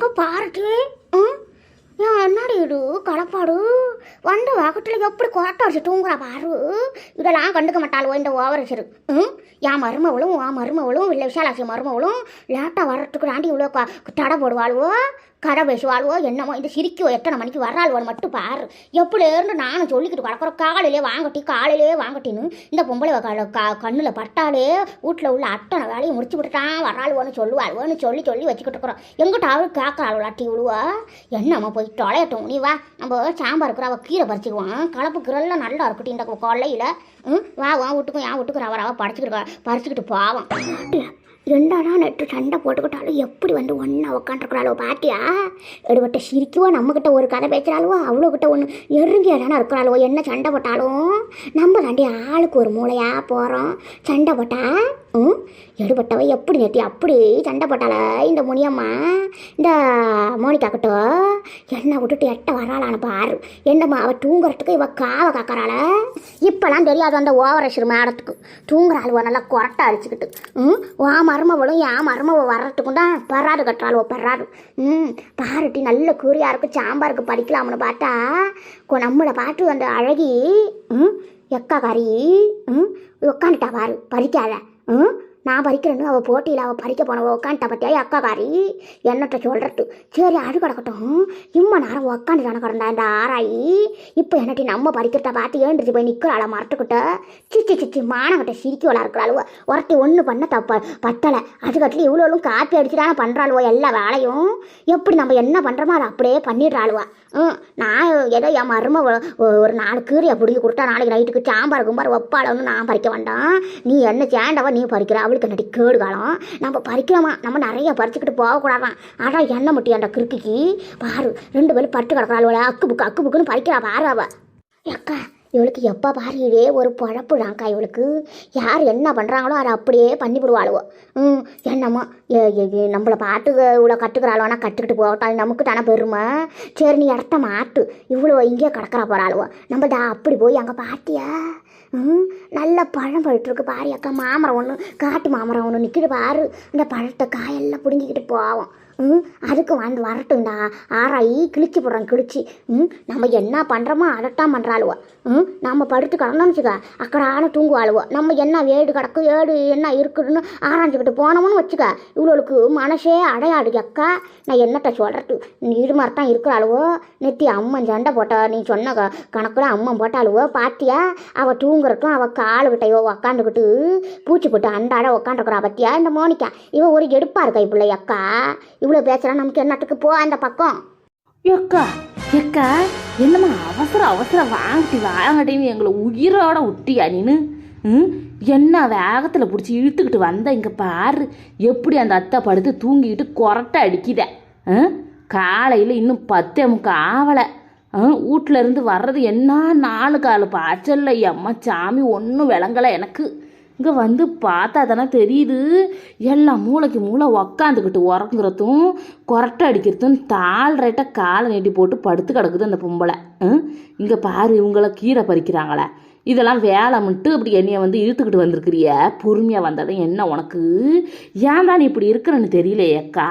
அங்கே பாருட்டு? ம்? ஏன் கலப்பாடு. வந்த வகத்தில் எப்படி கொரட்டை அடிச்சு தூங்குறா பாரு. இதெல்லாம் கண்டுக்க மாட்டாள் இந்த ஓவரேச்சரு ம்? என் மருமவளும் உன் மருமவளும் இல்லை விஷாலாட்சி மருமவளும் லேட்டாக வர்றதுக்கு தாண்டி இவ்வளோ தடை போடுவாளுவோ? கதை பேசுவாளுவோ என்னமோ இந்த சிரிக்கோ எத்தனை மணிக்கு வர்றாளுவோன்னு மட்டும் பாரு. எப்படி இருந்து நானும் சொல்லிக்கிட்டு கிடக்குறோம் காலையிலே வாங்கட்டி காலையிலே வாங்கட்டின்னு இந்த பொம்பளை க கண்ணில் பட்டாலே வீட்டில் உள்ள அத்தனை வேலையை முடிச்சு விட்டுட்டான் வர்றாளுவோன்னு சொல்லுவாள்வோன்னு சொல்லி சொல்லி வச்சுக்கிட்டு இருக்கிறோம். எங்கிட்ட அவள் கேட்கறாளுவலாட்டி விழுவா? என்னம்மா போய் தொலையட்டும் நீ வா. நம்ம சாம்பார் இருக்கிற அவள் கீரை பறிச்சுக்குவான். கலப்பு கீரெல்லாம் நல்லா இருக்கட்டும் இந்த கொள்ளையில் ம் வா வா வீட்டுக்கும் என் வீட்டுக்கும் ரவ ரவ பறிச்சுக்கிட்டு பறிச்சுக்கிட்டு பாவம் ரெண்டாடா நெட்டு சண்டை போட்டுக்கிட்டாலும் எப்படி வந்து ஒன்றா உட்காந்துருக்குறாளோ பாட்டியா எடுபட்ட சிரிக்குவோ நம்மக்கிட்ட ஒரு கதை பேசுகிறாளோ அவ்வளோக்கிட்ட ஒன்று எருங்கியாடானா இருக்கிறாளோ என்ன சண்டை போட்டாலும்? நம்ம தாண்டி ஆளுக்கு ஒரு மூளையாக போகிறோம் சண்டை போட்டால் எடுபட்டவ எப்படி நேற்று அப்படி சண்டை போட்டால இந்த முனியம்மா. இந்த மோனிகா கிட்ட என்ன விட்டுட்டு எட்ட வராளான்னு பாரு. என்னம்மா அவள் தூங்குறதுக்கு இவ காவ காக்கறாள? இப்போலாம் தெரியாது அந்த ஓவரேஷர் மேடத்துக்கு. தூங்குறாளுவோ நல்லா கொரட்டை அடிச்சுக்கிட்டு. ம்? ஓ மருமவளும் என் மருமவ வர்றதுக்கும் தான் பர்றாரு கட்டுறாளுவோ பர்றாரு ம் பாருட்டி நல்ல கூறியா இருக்கு சாம்பாருக்கு படிக்கலாம்னு பார்த்தா நம்மளை பார்த்து அந்த அழகி ம் எக்கா கறி ம் உட்காந்துட்டா பாரு பறிக்காத. ம் நான் பறிக்கிறேன்னு அவள் போட்டியில் அவள் பறிக்க போனவ உட்காந்துட்டா பார்த்தியா அக்கா காரி என்னட்ட சொல்கிறது சரி அது கிடக்கட்டும் இம்மா நேரம் உட்காந்து தானே கிடந்தா இந்த ஆராயி. இப்போ என்னட்டி நம்ம பறிக்கிறத பார்த்து ஏண்டிச்சு போய் நிற்கிறாள மரத்துக்கிட்ட? சிச்சி சிச்சி மானங்கிட்ட சிரிக்கவளா இருக்கிறாளுவோ ஒருத்தி ஒன்று பண்ண தப்ப பத்தலை. அதுக்கட்டில் இவ்வளோலும் காப்பி அடிச்சுதானே பண்ணுறாளுவோ எல்லா வேலையும். எப்படி நம்ம என்ன பண்ணுறோமோ அதை அப்படியே பண்ணிடுறாளுவா ம் நான் ஏதோ என் மரும ஒரு நாலு கீரையை பிடிங்கி கொடுத்தா நாளைக்கு நைட்டுக்கு சாம்பார் கும்பார் ஒப்பாளன்னு நான் பறிக்க வேண்டாம் நீ என்ன சேண்டவா நீ பறிக்கிற? அவளுக்கு என்னடி கேடு காலம். நம்ம பறிக்கிறோமா நம்ம நிறைய பறிச்சுக்கிட்டு போகக்கூடாதான். ஆனால் என்ன முட்டியாண்ட அந்த பாரு ரெண்டு பேரும் பட்டு கிடக்குறாள் அக்கு புக்கு அக்கு புக்குன்னு பறிக்கிறா பாரு அவ. அக்கா இவளுக்கு எப்போ பாரு இதே ஒரு பழப்பு தான்க்கா இவளுக்கு. யார் என்ன பண்ணுறாங்களோ அதை அப்படியே பண்ணிவிடுவாளுவோ. ம் என்னம்மா? நம்மளை பாட்டு இவ்வளோ கட்டுக்கிறாளுவனா கற்றுக்கிட்டு போகட்டாள் நமக்கு தானே பெருமை. சரி நீ இடத்த மாட்டு. இவ்வளோ இங்கேயே கிடக்குறா போகிறாளுவோ நம்ம தான் அப்படி போய் அங்கே பாட்டியா நல்ல பழம் பழுத்துருக்கு பாரு அக்கா. மாமரம் ஒன்று காட்டு மாமரம் ஒன்று நிற்கிட்டு பாரு. அந்த பழத்தை காயெல்லாம் பிடுங்கிக்கிட்டு போவோம். ம் அதுக்கு வந்து வரட்டும்டா. ஆராயி கிழிச்சு போடுறேன் கிழிச்சு. ம் நம்ம என்ன பண்ணுறோமோ அதட்டான் பண்ணுறாளுவோ ம் நம்ம படுத்து கிடந்தோம்னு வச்சுக்க அக்கடான தூங்குவாளுவோ. நம்ம என்ன வேடு கிடக்கு ஏடு என்ன இருக்குதுன்னு ஆராய்ஞ்சிக்கிட்டு போனோம்னு வச்சுக்க. இவ்வளோளுக்கு மனசே அடையாடு அக்கா. நான் என்னத்த சொல்கிறது நீ இது மாதிரி தான் இருக்கிறாளுவோ. நெத்தி அம்மன் சண்டை போட்டா நீ சொன்ன கணக்கில் அம்மன் போட்டாளுவோ. பாத்தியா? அவள் தூங்குறட்டும் அவள் காலுக்கிட்டையோ உக்காந்துக்கிட்டு பூச்சி போட்டு அண்டாட உக்காந்துருக்குறா பத்தியா? இந்த மோனிக்கா இவன் ஒரு எடுப்பா இருக்கா இப்பிள்ளை அக்கா? இவ்வளோ பேசுகிறா நமக்கு என்னத்துக்கு போ அந்த பக்கம்? அக்கா எக்கா என்னம்மா அவசர அவசரம் வாங்கட்டி வாங்கட்டின்னு எங்களை உயிரோட விட்டியா நீனு? ம்? என்ன வேகத்தில் பிடிச்சி இழுத்துக்கிட்டு வந்த இங்கே பாரு எப்படி அந்த அத்தை படுத்து தூங்கிக்கிட்டு கொரட்டை அடிக்குத. காலையில் இன்னும் பத்தே முக்கா ஆவலை. வீட்டிலேருந்து வர்றது என்ன? நாலு காலு பாய்ச்சல்ல அம்மா சாமி ஒன்றும் விளங்கலை எனக்கு. இங்கே வந்து பார்த்தா தானே தெரியுது. எல்லாம் மூளைக்கு மூளை உக்காந்துக்கிட்டு உறங்குறதும் கொரட்டை அடிக்கிறதும் தாள் ரைட்டாக காலை நீட்டி போட்டு படுத்து கிடக்குது அந்த பொம்பளை. இங்கே பாரு இவங்கள கீரை பறிக்கிறாங்களே. இதெல்லாம் வேலை மட்டும் இப்படி என்னைய வந்து இழுத்துக்கிட்டு வந்திருக்கிறிய? பொறுமையாக வந்தாதான் என்ன உனக்கு? ஏன் தான் நீ இப்படி இருக்கிறன்னு தெரியலையே அக்கா?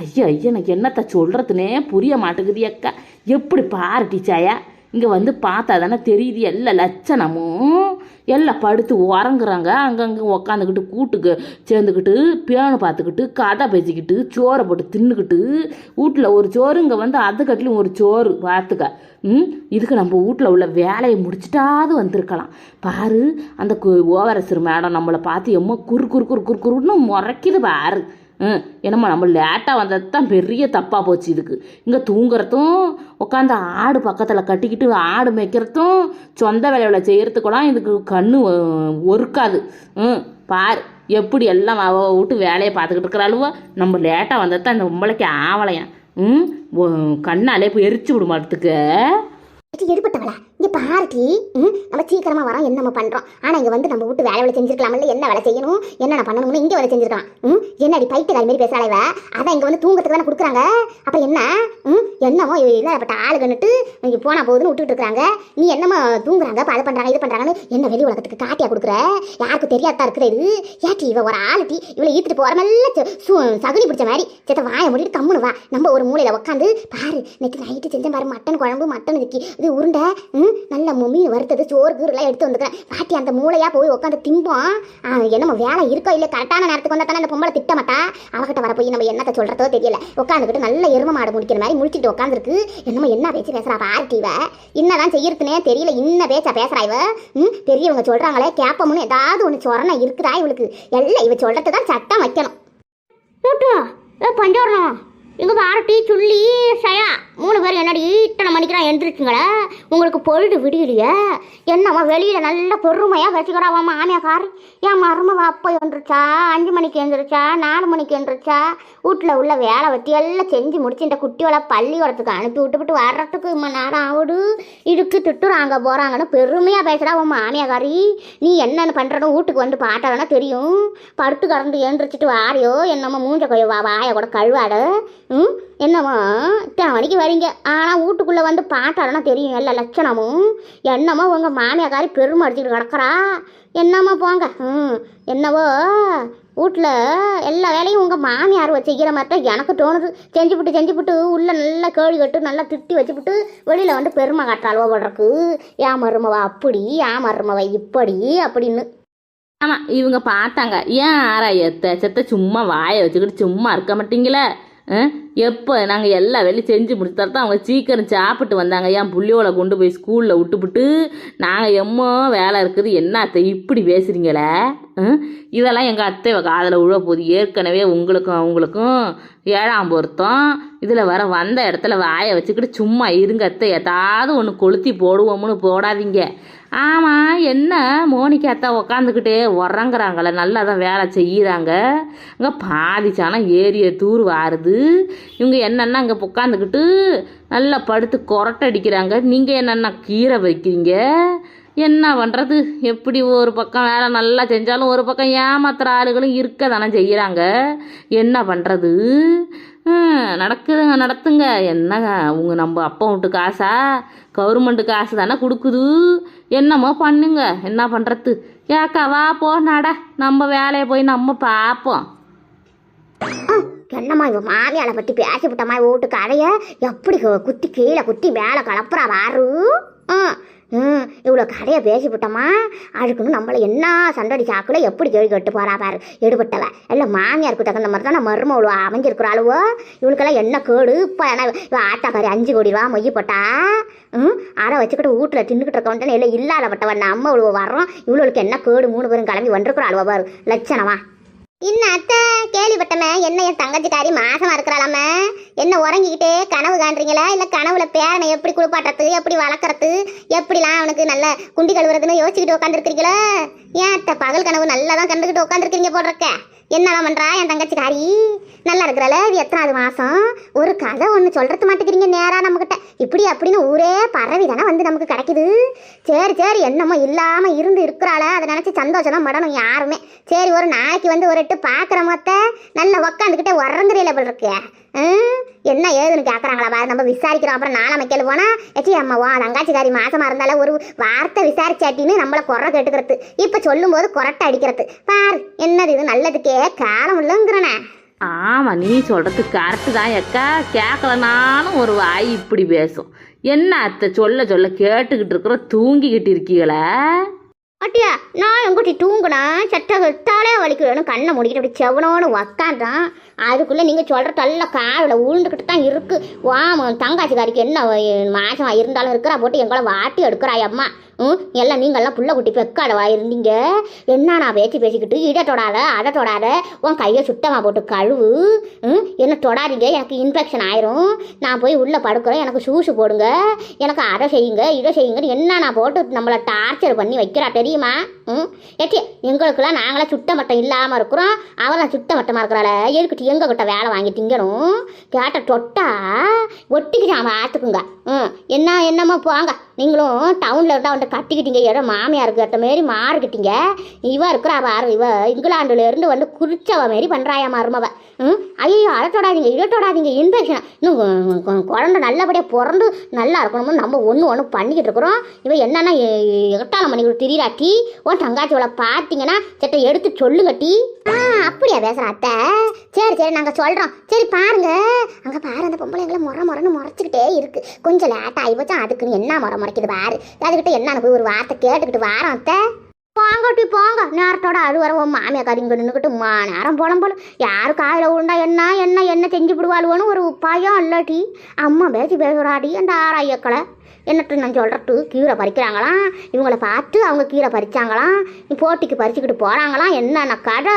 ஐயா ஐயா எனக்கு என்னத்த சொல்கிறதுனே புரிய மாட்டேங்குது அக்கா. எப்படி பாரு டீச்சாயா இங்கே வந்து பார்த்தா தானே தெரியுது. எல்லா லட்சணமும் எல்லாம் படுத்து உறங்குறாங்க. அங்கங்கே உக்காந்துக்கிட்டு கூட்டுக்கு சேர்ந்துக்கிட்டு பேனு பார்த்துக்கிட்டு கதை பேசிக்கிட்டு சோறை போட்டு தின்னுக்கிட்டு வீட்டில் ஒரு சோறு இங்கே வந்து அதுக்கட்டிலும் ஒரு சோறு பார்த்துக்க. ம்? இதுக்கு நம்ம வீட்டில் உள்ள வேலையை முடிச்சிட்டாவது வந்திருக்கலாம். பாரு அந்த ஓவரசர் மேடம் நம்மளை பார்த்து எம்மோ குறு குறு குறு குறு குறுன்னு முறைக்குது பாரு. ம் என்னம்மா நம்ம லேட்டாக வந்தது தான் பெரிய தப்பாக போச்சு இதுக்கு. இங்கே தூங்குறதும் உட்காந்து ஆடு பக்கத்தில் கட்டிக்கிட்டு ஆடு மேய்க்கிறதும் சொந்த வேலைகளை செய்கிறதுக்கெல்லாம் இதுக்கு கண்ணு அஹ், ஒருக்காது ம் பார் எப்படி எல்லாம் அவ விட்டு வேலையை பார்த்துக்கிட்டு இருக்கிறாளுவோ நம்ம லேட்டாக வந்தது தான் இந்த பொம்பளைக்கு ஆவலையாம். ம் கண்ணாலே போய் எரிச்சு விட மாட்டதுக்கு இங்க பாருட்டி ம், நம்ம சீக்கிரமா வரோம் என்ன நம்ம பண்ணுறோம் ஆனால் இங்கே வந்து நம்ம விட்டு வேலை வேலை செஞ்சிருக்கலாம்ல என்ன வேலை செய்யணும் என்னென்ன பண்ணணும்னு இங்கே வேலை செஞ்சிருக்கலாம். ம் என்னடி பைத்தியக்காரி மாதிரி பேசுறாளே அதான் இங்கே வந்து தூங்கத்துக்கு தானே கொடுக்குறாங்க. அப்புறம் என்ன? ம் என்னமோ ஆள் வேன்னுட்டு இங்கே போனால் போகுதுன்னு விட்டுட்டு இருக்காங்க. நீ என்னமோ தூங்குறாங்க அதை பண்றாங்க இது பண்றாங்கன்னு என்ன வெளி உலகத்துக்கு காட்டியா கொடுக்குற? யாருக்கும் தெரியாதா இருக்கிற இது? ஏட்டி இவ ஒரு ஆளுட்டி இவளை ஈத்துட்டு போற சு- சகுனி பிடிச்ச மாதிரி சேத்த வாயை முடிட்டு கம்முனு வா. நம்ம ஒரு மூலையில் உட்காந்து பாரு நேற்று நைட்டு செஞ்ச பாரு மட்டன் குழம்பு மட்டன் இது உருண்டை ம் நல்ல மு- மீன் வறுத்தது சோறு கீரெல்லாம் எல்லாம் எடுத்து வந்துக்கிறேன். பாட்டி அந்த மூளையா போய் உட்காந்து திம்போம். என்னமோ வேலை இருக்கோ இல்லை கரெக்டான நேரத்துக்கு வந்தால் தானே அந்த பொம்பளை திட்ட மாட்டா? அவகிட்ட வர போய் நம்ம என்னத்தை சொல்றதோ தெரியல. உட்காந்துக்கிட்டு நல்ல எரும மாடு முடிக்கிற மாதிரி முடிச்சுட்டு உட்காந்துருக்கு என்னமோ என்ன பேச்சு பேசுறா பாட்டி இவ? என்னதான் செய்யறதுனே தெரியல. இன்ன பேச்சா பேசுறா இவ? ம் பெரியவங்க சொல்றாங்களே கேப்பமுன்னு ஏதாவது ஒன்று சொரணை இருக்குதா இவளுக்கு? எல்லாம் இவ சொல்றது தான் சட்டம் வைக்கணும். பஞ்சவரணம் இங்கே பாரட்டி சுள்ளி சயா மூணு பேர் என்னடி இத்தனை மணிக்கெல்லாம் எழுந்திரிச்சிங்களே உங்களுக்கு பொழுது விடியலையே. என்னம்மா வெளியில் நல்ல பொறுமையா வச்சுக்கிறாவா மாமியாக்கார் என் மருமவ அப்போ எழுந்திரிச்சா அஞ்சு மணிக்கு எழுந்திரிச்சா நாலு மணிக்கு எழுந்திரிச்சா வீட்டில் உள்ள வேலை வச்சு எல்லாம் செஞ்சு முடிச்சு இந்த குட்டியோட பள்ளிக்கூடத்துக்கு அனுப்பி விட்டுவிட்டு வர்றதுக்கு இம்மா நேரம் ஆகுது. இடுக்கு திட்டுறாங்க போகிறாங்கன்னு பெருமையாக பேசுகிறா உன் மாமியாக்காரி நீ என்னென்ன பண்ணுறன்னு வீட்டுக்கு வந்து பார்த்தாதானே தெரியும். படுத்து கறந்து எழுந்திரிச்சிட்டு வாரியோ என்னம்மா மூஞ்ச கொய் வா வாயை கூட கழுவாட ம்? என்னம்மா இத்தனை மணிக்கு வரீங்க? ஆனால் வீட்டுக்குள்ளே வந்து பார்த்தாதானே தெரியும் எல்லா லட்சணமும். என்னமோ உங்கள் மாமியாக்காரி பெருமை அடிச்சுட்டு கிடக்குறா? என்னம்மா போங்க. ம். என்னவோ வீட்டில் எல்லா வேலையும் உங்கள் மாமியார் வச்சுக்கிற மாதிரி தான் எனக்கு தோணுது. செஞ்சுவிட்டு செஞ்சுவிட்டு உள்ளே நல்லா கேள்வி கட்டு நல்லா திட்டி வச்சுவிட்டு வெளியில் வந்து பெருமை காட்டுறாளுவோ போடுறக்கு ஏன் மருமவா அப்படி ஏன் மருமவா இப்படி அப்படின்னு. ஆமாம் இவங்க பார்த்தாங்க. ஏன் எத்த செத்த சும்மா வாயை வச்சுக்கிட்டு சும்மா இருக்க மாட்டீங்களே? எப்போ நாங்கள் எல்லா வேலையும் செஞ்சு முடிச்சு தான் அவங்க சீக்கிரம் சாப்பிட்டு வந்தாங்க. ஏன் புள்ளியோட கொண்டு போய் ஸ்கூலில் விட்டுப்புட்டு நாங்கள் எம்மோ வேலை இருக்குது என்ன அத்தை இப்படி பேசுகிறீங்களே இதெல்லாம் எங்கள் அத்தை காதில் உழ போகுது ஏற்கனவே உங்களுக்கும் அவங்களுக்கும் ஏழாம் பொருத்தம். இதில் வர வந்த இடத்துல வாயை வச்சுக்கிட்டு சும்மா இருங்கத்த ஏதாவது ஒன்று கொளுத்தி போடுவோம்னு போடாதீங்க. ஆமாம் என்ன மோனிகா அத்தா உக்காந்துக்கிட்டே உறங்குறாங்களே நல்லா தான் வேலை செய்கிறாங்க அங்கே பாதி சாணம் ஏரிய தூர் வாருது. இவங்க என்னென்னா இங்கே உட்காந்துக்கிட்டு நல்லா படுத்து கொரட்டை அடிக்கிறாங்க நீங்கள் என்னென்னா கீரை வைக்கிறீங்க? என்ன பண்ணுறது எப்படி ஒரு பக்கம் வேலை நல்லா செஞ்சாலும் ஒரு பக்கம் ஏமாத்துகிற ஆளுகளும் இருக்க தானே செய்கிறாங்க என்ன பண்ணுறது நடக்குதுங்க நடத்துங்க. என்னங்க உங்க நம்ம அப்பா வீட்டு காசா? கவர்மெண்ட்டு காசு தானே கொடுக்குது. என்னமோ பண்ணுங்க. என்ன பண்ணுறது ஏக்கா வா போ நட. நம்ம வேலையை போய் நம்ம பார்ப்போம். என்னம்மா இவன் மாமியால பற்றி பேசி விட்டம்மா வீட்டு கதையை? எப்படி குத்தி கீழே குத்தி மேலே கலப்புறா வாரு ஆ ம் இவ்வளோ கடையை பேசி விட்டோமா அதுக்குன்னு நம்மளை என்ன சண்டடி சாக்கில் எப்படி கேள்வி கேட்டு போறா பாரு. எடுபட்டவ. எல்லாம் மாமியாருக்கு தகுந்த மாதிரி தான் நம்ம மரும இவ்வளோ அமைஞ்சிருக்கிறாளுவோ? இவளுக்கெல்லாம் என்ன கேடு? இப்போ ஏன்னா இவள் ஆத்தா பாரு அஞ்சு கோடி ரூபா மொய் போட்டா? ம் அதை வச்சுக்கிட்டு வீட்டில் தின்னுக்கிட்டு இருக்கவன்ட்டு இல்லை இல்லாதப்பட்டவன் நம்ம இவ்வளோ வரோம் இவ்வளோக்கு என்ன கேடு? மூணு பேரும் கிளம்பி வந்துருக்குறாளுவோ பாரு. லட்சணமா? இன்ன அத்தை? கேள்விப்பட்டமே. என்ன என் தங்கச்சிக்காரி மாசமா இருக்கிறாளாம? என்ன உறங்கிக்கிட்டே கனவு காண்றீங்களா? இல்ல கனவுல பேரனை எப்படி குளிப்பாட்டுறது எப்படி வளர்க்கறது எப்படிலாம் அவனுக்கு நல்ல குண்டி கழுவுறதுன்னு யோசிச்சுக்கிட்டு உட்காந்துருக்கீங்களா ஏன் அத்தை? பகல் கனவு நல்லா தான் கண்டுக்கிட்டு உட்காந்துருக்கீங்க போடுறக்க என்னதான் பண்ணுறா என் தங்கச்சிக்காரி நல்லா இருக்கிறாள இது எத்தனாவது மாதம் ஒரு கதை ஒன்று சொல்கிறது மாட்டேங்கிறீங்க நேராக நம்மக்கிட்ட இப்படி அப்படின்னு ஊரே பரவி தானே வந்து நமக்கு கிடைக்குது. சரி சரி என்னமோ இல்லாமல் இருந்து இருக்கிறாள. அதை நினச்சி சந்தோஷம் தான் படணும் யாருமே. சரி ஒரு நாளைக்கு வந்து ஒரு எட்டு பார்க்குற மொத்த நல்லா உக்காந்துக்கிட்டே உறங்குறீல போல் இருக்கு. என்ன ஏதுன்னு கேட்குறாங்களா பாரு நம்ம விசாரிக்கிறோம். அப்புறம் நாளை மைக்கல் போனா எச்சி அம்மா வா தங்காச்சிக்காரி மாசமா இருந்தாலும் ஒரு வார்த்தை விசாரிச்சாட்டின்னு நம்மளை குறை கேட்டுக்கிறது. இப்போ சொல்லும்போது குரட்டை அடிக்கிறது. பாரு என்னது இது? நல்லதுக்கே காலம் இல்லைங்கிறனே. ஆமாம் நீ சொல்கிறது கரெக்டு தான் எக்கா கேட்கலனாலும் ஒரு வாய் இப்படி பேசும். என்ன அத்தை சொல்ல சொல்ல கேட்டுக்கிட்டு இருக்கிற தூங்கிக்கிட்டு இருக்கீங்களே அட்டியா நான் தூங்குனா சட்ட தலை வலிக்கணும் கண்ணை முடிக்கிட்டு அப்படி செவனோன்னு உக்காண்டான் அதுக்குள்ளே நீங்கள் சொல்கிற நல்ல காவில் உழுந்துக்கிட்டு தான் இருக்குது வா தங்காச்சிக்காரிக்கு என்ன மாசமாக இருந்தாலும் இருக்கிறா போட்டு எங்களை வாட்டி எடுக்கிறாய் அம்மா. ம்? எல்லாம் நீங்கள்லாம் புள்ள குட்டி பெக்காடவா இருந்தீங்க என்ன நான் பேச்சு பேசிக்கிட்டு? இட தொடாத அதை தொடாத. உன் கையை சுத்தமாக போட்டு கழுவு. ம்? என்ன தொடாதீங்க எனக்கு இன்ஃபெக்ஷன் ஆயிரும். நான் போய் உள்ளே படுக்கிறேன் எனக்கு ஷூஸு போடுங்க. எனக்கு அதை செய்யுங்க இதை செய்யுங்கன்னு என்ன நான் போட்டு நம்மளை டார்ச்சர் பண்ணி வைக்கிறா தெரியுமா? ம்? ஏச்சி எங்களுக்கெல்லாம் நாங்களாம் சுத்தமட்டம் இல்லாமல் இருக்கிறோம். அவெல்லாம் சுத்தமட்டமாக இருக்கிறாள. எதுக்கிட்டு எங்ககிட்ட வேலை வாங்கி திங்கணும்? கேட்ட தொட்டா சாமான் ஆத்துக்குங்க. ம்? என்ன என்னம்மா போங்க. நீங்களும் டவுனில் இருந்தால் அவன்கிட்ட கட்டிக்கிட்டீங்க ஏதோ மாமியாருக்கு ஏற்ற மாரி மாறிக்கிட்டீங்க. இவ இருக்கிறா பாரு இவ இங்கிலாண்டுலேருந்து வந்து குறிச்சவ மாரி பண்ணுறாயா மருமவ. ம்? ஐயோ அழத்தோடாதீங்க தொடாதீங்க இன்ஃபெக்ஷன் இன்னும் குழந்தை நல்லபடியாக பிறந்து நல்லா இருக்கணும்னு நம்ம ஒன்று ஒன்று பண்ணிக்கிட்டு இருக்கிறோம். இவன் என்னன்னா எட்டாலம் பண்ணிக்கிட்டு டீ. உன் தங்காச்சியோட பார்த்தீங்கன்னா சட்டை எடுத்து சொல்லுங்க டீ. ஆ. அப்படியா பேசுகிற அத்தை. சரி சரி நாங்கள் சொல்கிறோம் சரி பாருங்க. அங்கே பாரு அந்த பொம்பளை எங்களை முறை முறைன்னு முறைச்சிக்கிட்டே இருக்கு. கொஞ்சம் லேட்டாக ஆகி போச்சா. அதுக்குன்னு என்ன முறை முறைக்குது பாரு. அதுக்கிட்ட என்னன்னு போய் ஒரு வார்த்தை கேட்டுக்கிட்டு வாரோம் அத்தை. போங்கட்டி போங்க. நேரத்தோட அது வர உன் மாமியா கதிங்க நின்றுக்கிட்டு மா நேரம் போலம் போல. யாரு காயில் உண்டா என்ன என்ன என்ன செஞ்சு விடுவாளுவோன்னு ஒரு பயம் இல்லாட்டி அம்மா பேசி பேசுகிறாடி அந்த ஆராயக்களை என்னட்டு நான் சொல்கிறட்டு கீரை பறிக்கிறாங்களாம். இவங்கள பார்த்து அவங்க கீரை பறிச்சாங்களாம். நீ போட்டிக்கு பறிச்சுக்கிட்டு போகிறாங்களாம் என்னென்ன கடை?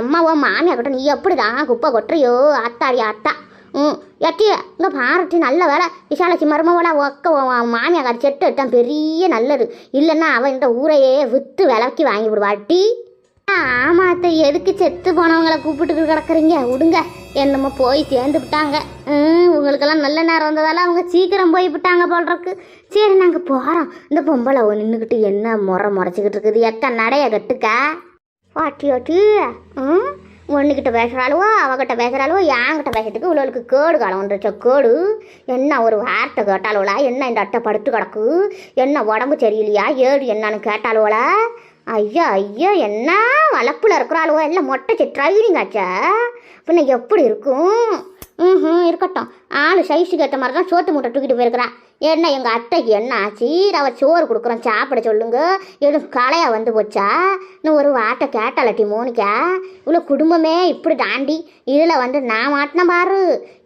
எம்மா உன் மாமியா நீ எப்படி தான் குப்பை கொட்டுறியோ? அத்தாடி அத்தா ம் எட்டி இங்கே பாருட்டி நல்ல வேலை. விசாலட்சி மருமவளா ஒக்க உன் மாமியாக்காரி செட்டு எடுத்தான் பெரிய நல்லது. இல்லைன்னா அவன் இந்த ஊரையே விற்று விலைக்கு வாங்கி விடுவாட்டி ஆமா அத்தை எதுக்கு செத்து போனவங்கள கூப்பிட்டு கிடக்குறீங்க? விடுங்க. என்னமோ போய் சேர்ந்து விட்டாங்க. ம் உங்களுக்கெல்லாம் நல்ல நேரம் வந்ததால அவங்க சீக்கிரம் போய் விட்டாங்க போல் இருக்கு சரி நாங்கள் போகிறோம் இந்த பொம்பளை நின்றுக்கிட்டு என்ன முறை முறைச்சிக்கிட்டு இருக்குது? எத்தனை நடைய கட்டுக்கா? வாட்டி வாட்டி. ம் ஒன்றுக்கிட்ட பேசுகிறாளுவோ அவகிட்ட பேசுகிறாளுவோ என்கிட்ட பேசுறதுக்கு இவ்வளோக்கு கேடு காலம் வந்துருச்ச கேடு. என்ன ஒரு வார்த்தை கேட்டாளுவலா என்ன இந்த அட்டை படுத்து கிடக்கு? என்ன உடம்பு சரியில்லையா? ஏடு என்னன்னு கேட்டாளுவலா ஐயா ஐயா என்ன வளப்புல இருக்கிறாளுவோ எல்லாம் மொட்டை சி ட்ரைனிங் ஆச்சா? பின்ன எப்படி இருக்கும்? ம் இருக்கட்டும். ஆள் சைஸுக்கு ஏற்ற மாதிரி தான் சோத்து மூட்டை தூக்கிட்டு போயிருக்கிறான் என்ன எங்கள் அத்தைக்கு என்ன ஆச்சு? அவ சோறு கொடுக்குறோம் சாப்பிட சொல்லுங்க. எதுவும் களையா வந்து போச்சா? இன்னும் ஒரு வாட்டை கேட்டாலட்டி மோனிக்கா இவ்வளோ குடும்பமே இப்படி தாண்டி இதில் வந்து நான் மாட்டின பாரு.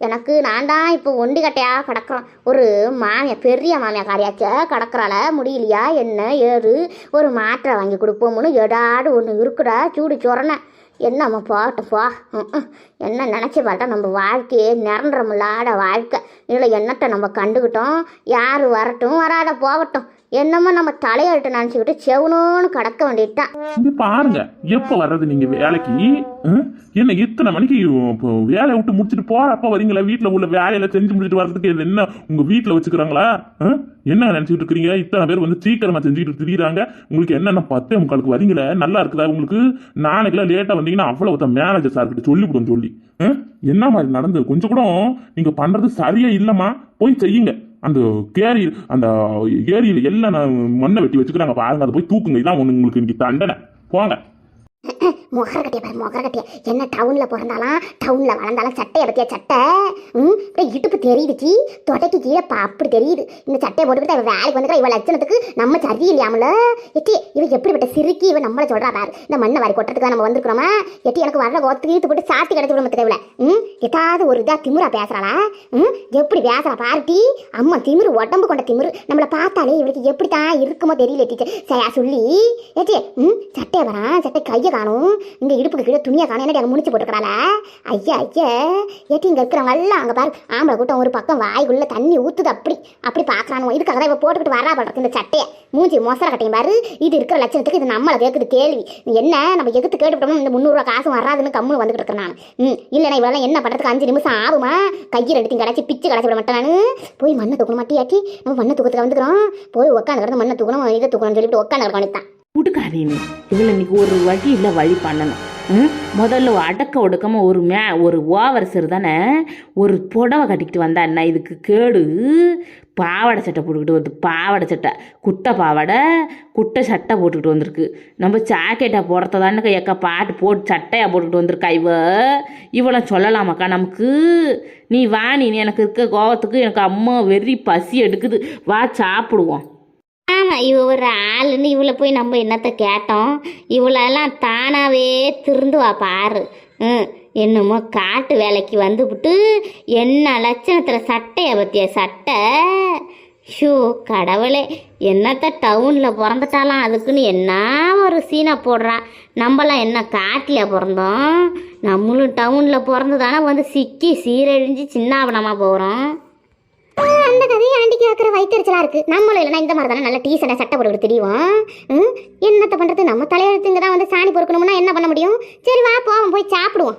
எனக்கு நான் தான் இப்போ ஒண்டி கட்டையாக கிடக்குறோம். ஒரு மாமியா பெரிய மாமியா காரியாச்ச கிடக்குறாள முடியலையா? என்ன ஏறு? ஒரு மாத்திரை வாங்கி கொடுப்போம்னு எடாடு ஒன்று இருக்குடா சூடு சொரணை. என்னம்மா போகட்டும் போ. ம், என்ன நினச்சி பார்த்தா நம்ம வாழ்க்கையே நிரந்தரமில்லாத வாழ்க்கை. இதில் என்னத்தை நம்ம கண்டுக்கிட்டோம்? யார் வரட்டும் வராத போகட்டும். என்னமோ நம்ம தலையெழுத்து நினச்சிக்கிட்டு செவனோன்னு கடக்க வேண்டியதுதான். இங்க பாருங்க எப்ப வர்றது நீங்க வேலைக்கு? ம்? என்ன இத்தனை மணிக்கு இப்போ வேலையை விட்டு முடிச்சுட்டு போறப்ப வரீங்களா? வீட்டுல உள்ள வேலையில செஞ்சு முடிச்சுட்டு வர்றதுக்கு இது என்ன உங்க வீட்டுல வச்சுக்கிறாங்களா? ம்? என்ன நினைச்சிட்டு இருக்கிறீங்க? இத்தனை பேர் வந்து சீக்கிரமா செஞ்சுக்கிட்டு திரியுறாங்க. உங்களுக்கு என்னென்ன பத்தே முக்காலுக்கு வரீங்களே? நல்லா இருக்குதா உங்களுக்கு? நாளைக்குலாம் லேட்டா வந்தீங்கன்னா அவ்வளவு மேனேஜர் சார் கிட்ட சொல்லிவிடும் சொல்லி. ம்? என்ன மாதிரி நடந்தது? கொஞ்சம் கூட நீங்க பண்றது சரியா இல்லம்மா. போய் செய்யுங்க. அந்த கேரி அந்த ஏரியில் எல்லாம் நான் மண்ணை வெட்டி வச்சுக்கிறாங்க. பாருங்க அதை போய் தூக்குங்க. இதான் ஒன்று உங்களுக்கு இன்னைக்கு தண்டனை. போங்க. முகரக்கட்டிய பாரு முகரக்கட்டிய என்ன டவுன்ல பிறந்தாலாம் டவுன்ல வளர்ந்தாலும் சட்டையை பத்தியா சட்டை? ம்? இடுப்பு தெரியுதுச்சி தொடைக்கு கீழே பா அப்படி தெரியுது. இந்த சட்டையை போட்டுக்கிட்டு இவன் வேலைக்கு வந்துக்கிற இவ லட்சணத்துக்கு நம்ம சரியில்லையாமல? எட்டி இவன் எப்படிப்பட்ட சிறுக்கி இவன் நம்மள சொல்றா பாரு. இந்த மண்ணை வாரி கொட்டுறதுக்கு நம்ம வந்திருக்கிறோமா? எட்டி எனக்கு வர்ற கோத்துக்கு ஈத்து போட்டு சாத்தி கிடச்சி விட தேவையில்ல ம்? ஏதாவது ஒரு இதா திமிரா பேசுகிறாளா ம்? எப்படி பேசுறா பாருட்டி அம்மா திமிரு உடம்பு கொண்ட திமிரு. நம்மளை பார்த்தாலே இவளுக்கு எப்படி தான் இருக்குமோ தெரியல டீச்சர். சரியா சொல்லி. ஏச்சி ம்? சட்டையை வரான் சட்டை கையை காணும். இங்க இடுப்புக்கு கீழே துணியை காணும். என்னடி அங்கே முடிச்சு போட்டுக்கிறாள? ஐயா ஐயா. ஏட்டி இங்க இருக்கிறவங்கெல்லாம் அங்கே அங்க பாரு. ஆம்பளை கூட்டம் ஒரு பக்கம் வாய்க்குள்ளே தண்ணி ஊற்றுது அப்படி. அப்படி பார்க்குறானுவோ இதுக்காக தான் இப்போ போட்டுக்கிட்டு வரா பண்றது இந்த சட்டையை. மூஞ்சி மொசர கட்டையும் பாரு. இது இருக்கிற லட்சணத்துக்கு இது நம்மளை கேட்குது கேள்வி. என்ன? நம்ம எதுக்கு கேட்டுவிட்டோம் இந்த முந்நூறுரூவா காசும் வராதுன்னு கம்முன்னு வந்துக்கிட்டு இருக்கிறேன் நான். ம் இல்லைனா இவெல்லாம் என்ன பண்ணுறதுக்கு அஞ்சு நிமிஷம் ஆகுமா? கையை ரெண்டுத்தையும் கிடச்சி பிச்சு கிடச்சி விட மாட்டேன் நான். போய் மண்ணை தூக்கணும் மாட்டியாட்டி நம்ம மண்ணை தூக்கத்துக்கு வந்துக்கிறோம். போய் உட்காந்து கிடந்து மண்ணை தூக்கணும் இதை தூக்கணும்னு சொல்லிட்டு உட்காந்து கிடக்கணும் விட்டுக்காதீன்னு இவளை இன்னைக்கு ஒரு வழி இல்லை வழி பண்ணணும். ம்? முதல்ல அடக்க ஒடுக்கமாக ஒரு மே ஒரு ஓவரசர் தானே? ஒரு புடவை கட்டிக்கிட்டு வந்தா என்ன? இதுக்கு கேடு. பாவாடை சட்டை போட்டுக்கிட்டு வந்து பாவாடை சட்டை. குட்டை பாவாடை குட்டை சட்டை போட்டுக்கிட்டு வந்திருக்கு. நம்ம ஜாக்கெட்டை போடுறத எக்கா பாட்டு போட்டு சட்டையாக போட்டுக்கிட்டு வந்திருக்கா இவ? இவளை சொல்லலாமாக்கா நமக்கு? நீ வா நீ எனக்கு இருக்க கோவத்துக்கு எனக்கு அம்மா வெறி பசி எடுக்குது. வா சாப்பிடுவோம். ஆமாம் இவ ஒரு ஆளுன்னு இவளை போய் நம்ம என்னத்த கேட்டோம்? இவளெல்லாம் தானாகவே திருந்துவா பாரு. ம் என்னமோ காட்டு வேலைக்கு வந்துவிட்டு என்ன லட்சணத்தில் சட்டையை பற்றிய சட்டை? ஷோ கடவுளே என்னத்த டவுனில் பிறந்துட்டாலாம் அதுக்குன்னு என்ன ஒரு சீனை போடுறா? நம்மலாம் என்ன காட்டில் பிறந்தோம்? நம்மளும் டவுனில் பிறந்து தானே வந்து சிக்கி சீரழிஞ்சு சின்னாபனமாக போகிறோம் அந்த கதையை ஆண்டிக்கு ஆக்கிற வயிற்றுச்சலா இருக்கு. நம்மளும் இல்லைனா இந்த மாதிரி தானே நல்ல டீசெண்டாக சட்டை போட்டு தெரியும் என்னத்தை என்னத்த பண்ணுறது நம்ம தலையெழுத்துங்க தான் வந்து சாணி பொறுக்கணும்னா என்ன பண்ண முடியும்? சரி வா போவோம் போய் சாப்பிடுவோம்.